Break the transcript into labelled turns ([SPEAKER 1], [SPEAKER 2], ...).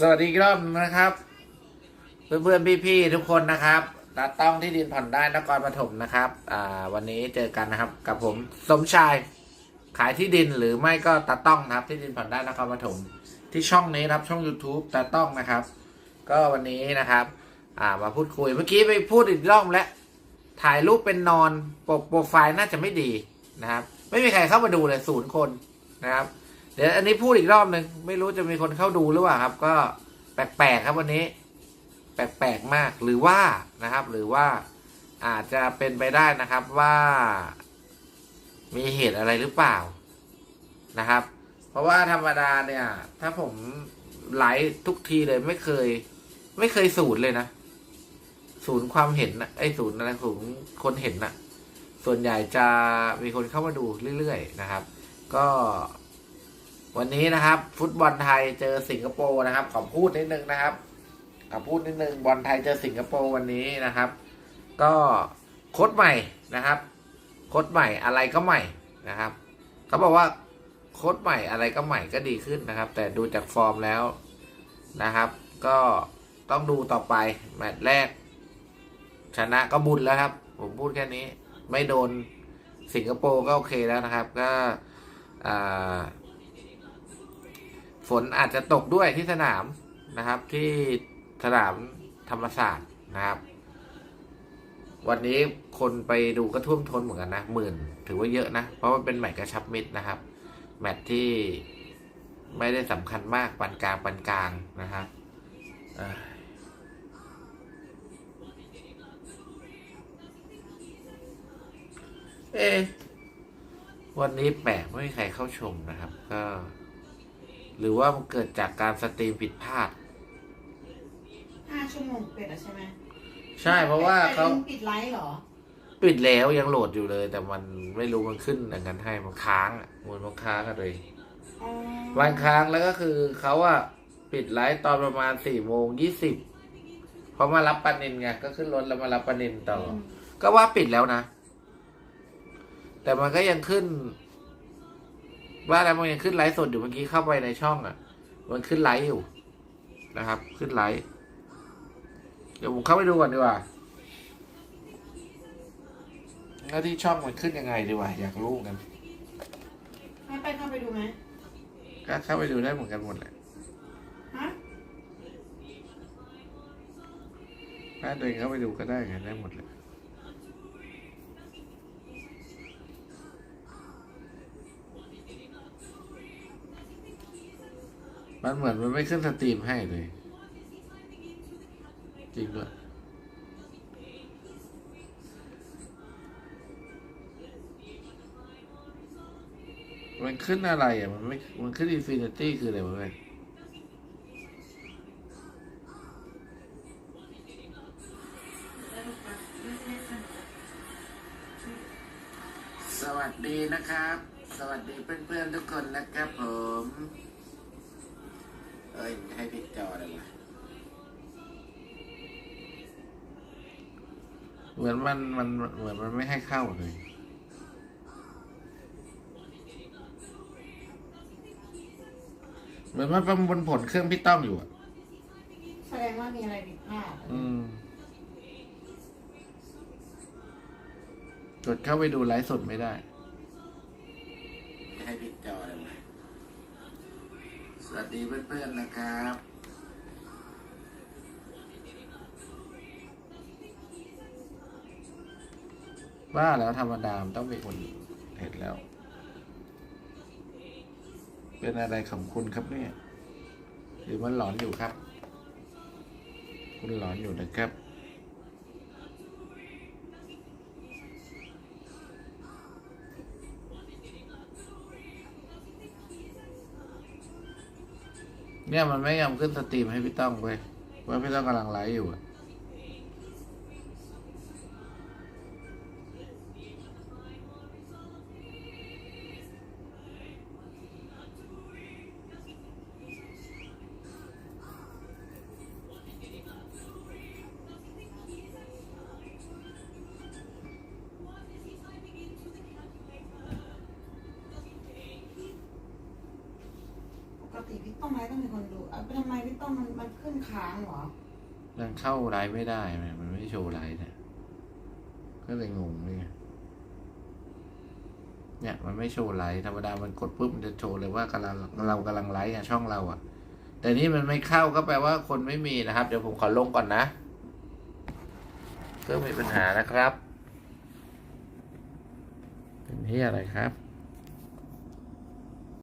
[SPEAKER 1] สวัสดีอีกรอบนะครับ เพื่อนๆพี่ๆทุกคนนะครับตาต้องที่ดินผ่อนได้นครปฐมนะครับ อ่า วันนี้เจอกันนะครับ กับผมสมชายขายที่ดินหรือไม่ก็ตาต้องนะครับ ที่ดินผ่อนได้นครปฐมที่ช่องนี้นะครับช่อง YouTube ตาต้องนะครับ ก็วันนี้นะครับ อ่ามาพูดคุยเมื่อกี้ไปพูดอีกรอบแล้วถ่ายรูปเป็นนอนโปรไฟล์น่าจะไม่ดีนะครับ ไม่มีใครเข้ามาดูเลยศูนย์คนนะครับ เดี๋ยวอันนี้พูดอีกรอบหนึ่งไม่รู้จะมีคนเข้าดูหรือเปล่าครับ ก็แปลกๆครับวันนี้ แปลกๆมากหรือว่านะครับ หรือว่าอาจจะเป็นไปได้นะครับว่า มีเหตุอะไรหรือเปล่านะครับ เพราะว่าธรรมดาเนี่ย ถ้าผมไลฟ์ทุกทีเลยไม่เคย ไม่เคยศูนย์เลยนะศูนย์ความเห็นนะไอ้ศูนย์อะไรศูนย์คนเห็นนะส่วนใหญ่จะมีคนเข้ามาดูเรื่อยๆนะครับ ก็ วันนี้นะครับ ฟุตบอลไทยเจอสิงคโปร์นะครับ ขอพูดนิดนึงนะครับขอพูดนิดนึงบอลไทยเจอสิงคโปร์วันนี้นะครับ ก็โค้ดใหม่นะครับโค้ดใหม่อะไรก็ใหม่นะครับเขาบอกว่าโค้ดใหม่อะไรก็ใหม่ก็ดีขึ้นนะครับ แต่ดูจากฟอร์มแล้วนะครับ ก็ต้องดูต่อไปแมตช์แรก ชนะก็บุญแล้วครับ ผมพูดแค่นี้ ไม่โดนสิงคโปร์ก็โอเคแล้วนะครับ ก็อ่า ฝนอาจจะตกด้วยที่สนามนะครับ ที่สนามธรรมศาสตร์นะครับ วันนี้คนไปดูก็ท่วมท้นเหมือนกันนะหมื่น ถือว่าเยอะนะ เพราะว่าเป็นแมตช์กระชับมิตรนะครับ แมตช์ที่ไม่ได้สำคัญมากปานกลางปานกลางนะครับเอ้ยเอ๊ะวันนี้แปลกไม่มีใครเข้าชมนะครับ ก็ หรือว่ามันเกิดจากการสตรีมผิดพลาด
[SPEAKER 2] ห้าชั่วโมงเป็ดอะใช่ไหม
[SPEAKER 1] ใช่เพราะว่าเขา
[SPEAKER 2] แต่ลิงปิดไลฟ์เหรอ
[SPEAKER 1] ปิดแล้วยังโหลดอยู่เลย แต่มันไม่รู้มันขึ้นอย่างนั้นให้มันค้างอะมันมันค้างกันเลย
[SPEAKER 2] อ๋อ
[SPEAKER 1] วันค้างแล้วก็คือเขาอะปิดไลฟ์ตอนประมาณสี่โมงยี่สิบพอมารับปานินไงก็ขึ้นรถแล้วมารับปานินต่ออ
[SPEAKER 2] ม
[SPEAKER 1] ก็ว่าปิดแล้วนะ แต่มันก็ยังขึ้น ว่าแล้วมันยังขึ้นไลฟ์สดอยู่เมื่อกี้เข้าไปในช่องอะมันขึ้นไลฟ์อยู่นะครับ ขึ้นไลฟ์เดี๋ยวผมเข้าไปดูก่อนดีกว่าแล้วที่ช่องมันขึ้นยังไงดีวะอยากรู้เหมือนกัน
[SPEAKER 2] ให้ไปเข้าไปดูไหม
[SPEAKER 1] ก็เข้าไปดูได้เหมือนกันหมดแหละ
[SPEAKER 2] ฮะ
[SPEAKER 1] ถ้าเดินเข้าไปดูก็ได้ไงได้หมดเลย มันเหมือนมันไม่ขึ้นสตรีมให้เลย จริงด้วยมันขึ้นอะไรอะ มันไม่ มันขึ้นอินฟินิตี้คืออะไรวะเว้ยสวัสดีนะครับ สวัสดีเพื่อนๆทุกคนนะครับผม เอ้ยให้พิดจอเลยวะเหมือนมันมันเหมือนมันไม่ให้เข้าเลยเหมือนมันประมวลผลเครื่องพี่ต้อมอยู่อะ
[SPEAKER 2] แสดงว่ามีอะไรผิดพลาด
[SPEAKER 1] อืมกดเข้าไปดูไลฟ์สดไม่ได้ วัสดีเพื่อนๆนะครับ ว่าแล้วธรรมดามต้องเป็นคนเห็นแล้ว เป็นอะไรของคุณครับเนี่ย หรือมันหลอนอยู่ครับ คุณหลอนอยู่นะครับ เนี่ยมันไม่ยอมขึ้นสตรีมให้พี่ต้องเว้ยว่าพี่ต้องกำลังไลฟ์อยู่อะ ก
[SPEAKER 2] ติพี่ต้องไหมต้องมีคนดูเอาทำไมพี่ต้องมันมันขึ้นค้างหรอ
[SPEAKER 1] มันเข้าไลฟ์ไม่ได้ไหมมันไม่โชว์ไลฟ์เนี่ยก็เลยงงเลยเนี่ยมันไม่โชว์ไลฟ์ธรรมดามันกดปุ๊บมันจะโชว์เลยว่ากำลังเรากำลังไลฟ์ช่องเราอะ่ะ แต่นี่มันไม่เข้าก็แปลว่าคนไม่มีนะครับ เดี๋ยวผมขอลงก่อนนะก็มีปัญหานะครับ เป็นที่อะไรครับ